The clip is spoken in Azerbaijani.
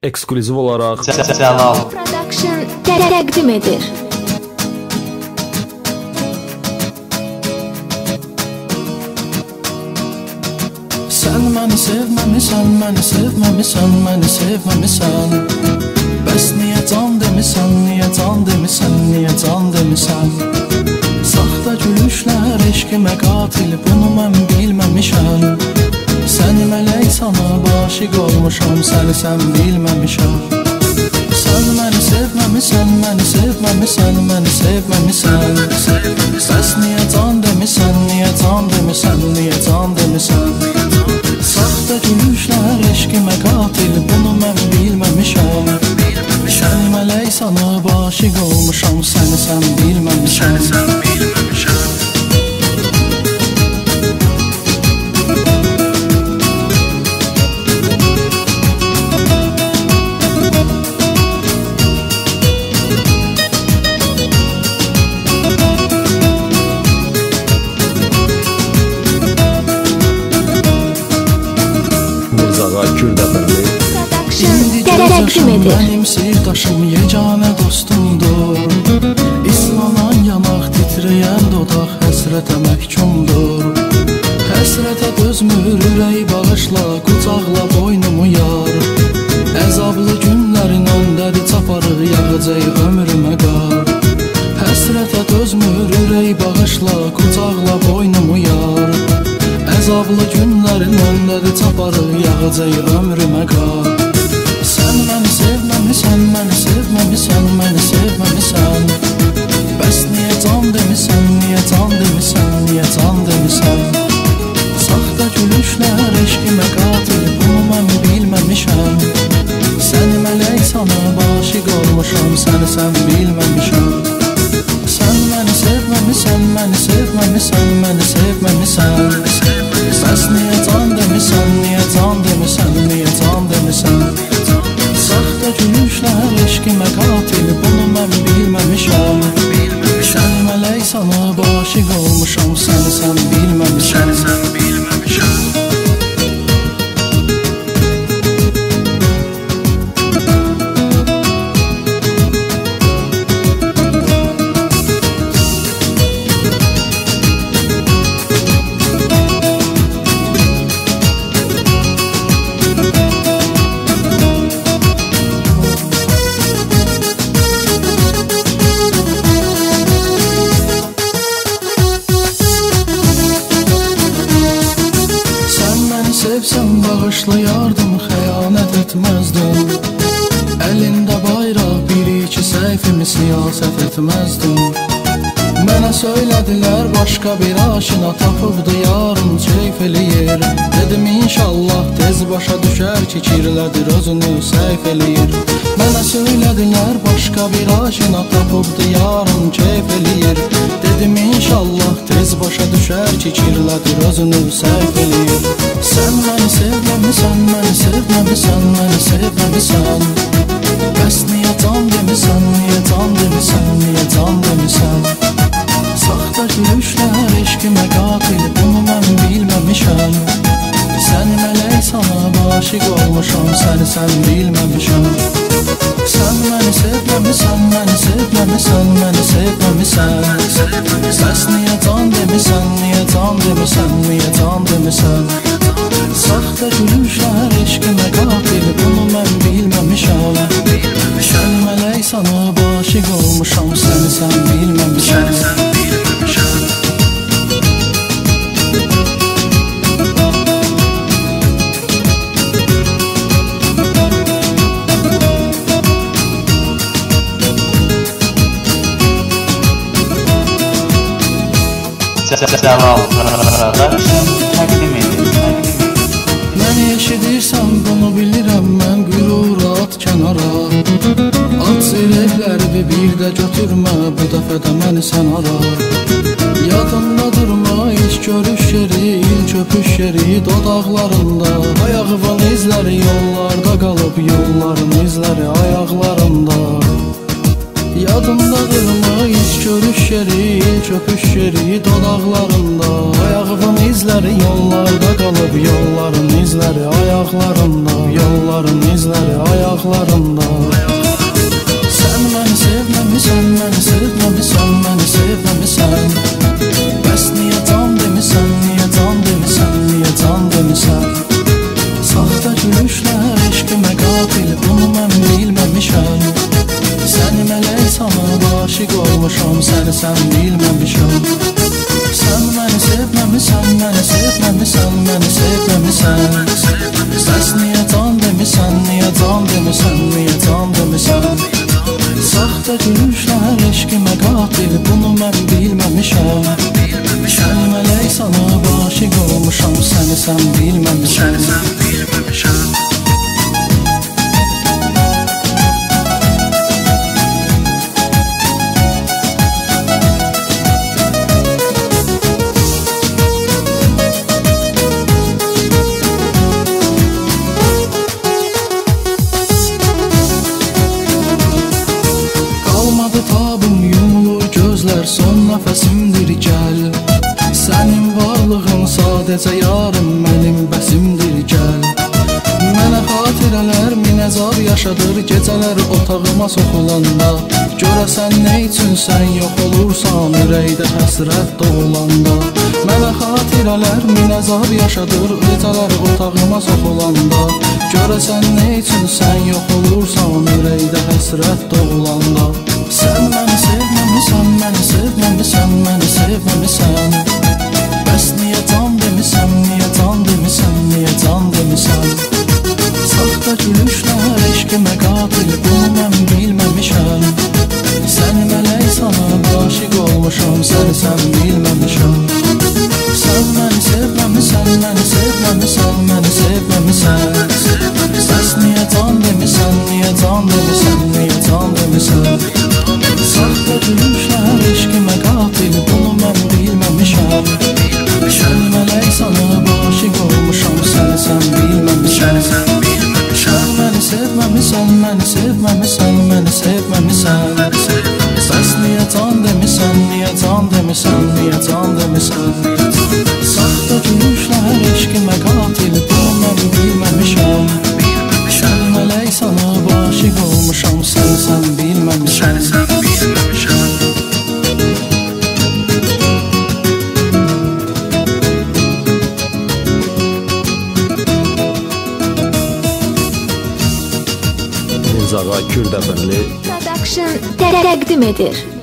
eksklüziv olaraq Cəlal Production təqdim edir. Sən məni sevməmisən, məni sevməmisən, məni sevməmisən Bəs niyə can demisən, niyə can demisən, niyə can demisən Saxta gülüşlər eşqimə qatil, bunu mən bilməmişəm Səni mələk sana aşiq olmuşam, səni sən bilməmişəm Sən məni sevməmisən, məni sevməmisən, məni sevməmisən Bəs niyə can demisən, niyə can demisən, niyə can demisən Saxta gülüşlər eşqimə qatil, bunu mən Gözyaşım edir. Mənim sirdaşım, yeganə dostumdur. İslanan yanaq, titrəyən dodaq Həsrətə məhkumdur. Həsrətə dözmür, ürəyi bağışla Qucaqla boynumu yar. Əzablı günlərin öndəri çaparıq Yağacaq ömrümə qar. Həsrətə dözmür, ürəyi bağışla Qucaqla boynumu yar. Əzablı günlərin öndəri çaparıq Yağacaq ömrümə qar sana aşiq olmuşam, səni sən bilməmişəm Sən məni sevməmisən, məni sevməmisən, məni sevməmisən Bəs niyə can demisən, niyə can demisən, niyə can demisən Saxta gülüşlər eşqimə qatil, bunu mən bilməmişəm Sən mələk sana aşiq olmuşam, səni sən bilməmişəm səhifimi siyasət etməzdim Mənə söylədilər başqa bir aşina tapıbdı yarın keyf eləyir Dedim inşallah tez başa düşər ki kirlədir özünü səhv eləyir Mənə söylədilər başqa bir aşina tapıbdı yarın keyf eləyir Dedim inşallah tez başa düşər ki kirlədir özünü səhv eləyir Sən məni sevməmisən, məni sevməmisən, məni sevməmisən Bəs niyə can demisən, niyə demisən, niyə can demisən Saxta gülüşlər eşqimə qatil, bunu mən bilməmişəm Səni mələk sana aşiq olmuşam, səni sən bilməmişəm Sən məni sevməmisən, məni sevməmisən, məni sevməmisən Bəs niyə can demisən, niyə can demisən, niyə can demisən Saxta gülüşlər eşqimə qatil, bunu mən bilməmişəm Cəlal Production təqdim edir Məni eşidirsən, bunu bilirəm mən qürur at kənara At zirəkləri bir də götürmə, bu dəfə də məni sən ara. Yadımda durma ilk görüş yeri, ilk öpüş yeri dodaqlarında Ayağımın izləri yollarda qalıb, yolların izləri ayaqlarında Yadımda qırma ilk görüş yeri, ilk öpüş yeri dodaqlarında Ayağımın izləri yollarda qalıb, yolların izləri ayaqlarında. Yolların izləri ayaqlarında. Sən məni sevməmisən, məni olmuşam, səni sən bilməmişəm Sən məni sevməmisən, məni sevməmisən, məni sevməmisən Səs niyə can demisən, niyə can demisən, niyə can demisən Saxta gülüşlər eşqimə qatil, bunu mən bilməmişəm Sən mələk sanıb aşiq olmuşam, səni sən bilməmişəm sadəcə yarım mənim bəsimdir gəl Mənə xatirələr minəzar yaşadır gecələr otağıma soxulanda Görəsən nə üçün sən yox olursan ürəkdə həsrət doğulanda Mənə xatirələr minəzar yaşadır gecələr otağıma soxulanda Görəsən nə üçün sən yox olursan ürəkdə həsrət doğulanda Sən məni sevməmisən, məni sevməmisən, məni sevməmisən gülüşlər eşqimə sevməmisən, məni sevməmisən, məni sevməmisən Səs niyə can demisən, niyə can demisən, niyə can demisən Saxta gülüşlər eşqimə qatil, mən bilməmişəm Sən mələk sanıb aşiq olmuşam, sən Deniz Ağa Kürdəbirli Production təqdim edir.